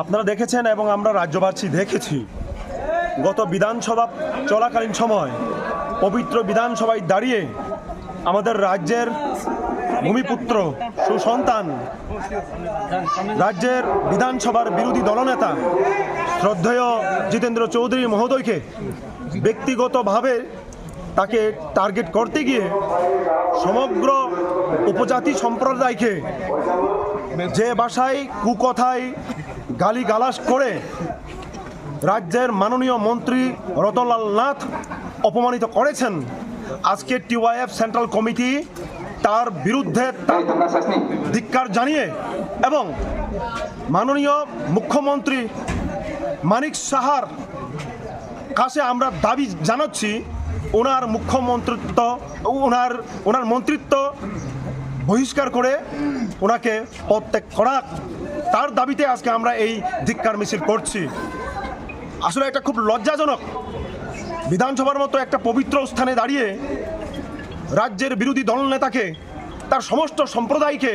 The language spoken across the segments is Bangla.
আপনারা দেখেছেন এবং আমরা রাজ্যবাসী দেখেছি, গত বিধানসভা চলাকালীন সময় পবিত্র বিধানসভায় দাঁড়িয়ে আমাদের রাজ্যের ভূমিপুত্র সুসন্তান, রাজ্যের বিধানসভার বিরোধী দলনেতা শ্রদ্ধেয় জিতেন্দ্র চৌধুরী মহোদয়কে ব্যক্তিগতভাবে তাকে টার্গেট করতে গিয়ে সমগ্র উপজাতি সম্প্রদায়কে যে ভাষায় কুকথায় গালি গালাস করে রাজ্যের মাননীয় মন্ত্রী রতনলাল নাথ অপমানিত করেছেন, আজকে টিওয়াইএফ সেন্ট্রাল কমিটি তার বিরুদ্ধে ধিক্কার জানিয়ে এবং মাননীয় মুখ্যমন্ত্রী মানিক সাহার কাছে আমরা দাবি জানাচ্ছি ওনার মুখ্যমন্ত্রিত্ব ওনার ওনার মন্ত্রিত্ব বহিষ্কার করে ওনাকে প্রত্যেক করা তার দাবিতে আজকে আমরা এই ধিক্কার মিছিল করছি। আসলে এটা খুব লজ্জাজনক বিধানসভার মতো একটা পবিত্র স্থানে দাঁড়িয়ে রাজ্যের বিরোধী দলনেতাকে তার সমস্ত সম্প্রদায়কে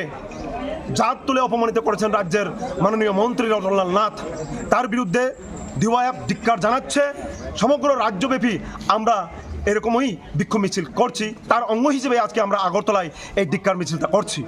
জাত তুলে অপমানিত করেছেন রাজ্যের মাননীয় মন্ত্রী রতনলাল নাথ। তার বিরুদ্ধে ডিওয়াইএফ ধিক্কার জানাচ্ছে। সমগ্র রাজ্যব্যাপী আমরা এরকমই বিক্ষোভ মিছিল করছি। তার অঙ্গ হিসেবে আজকে আমরা আগরতলায় এই ধিক্ষার মিছিলটা করছি।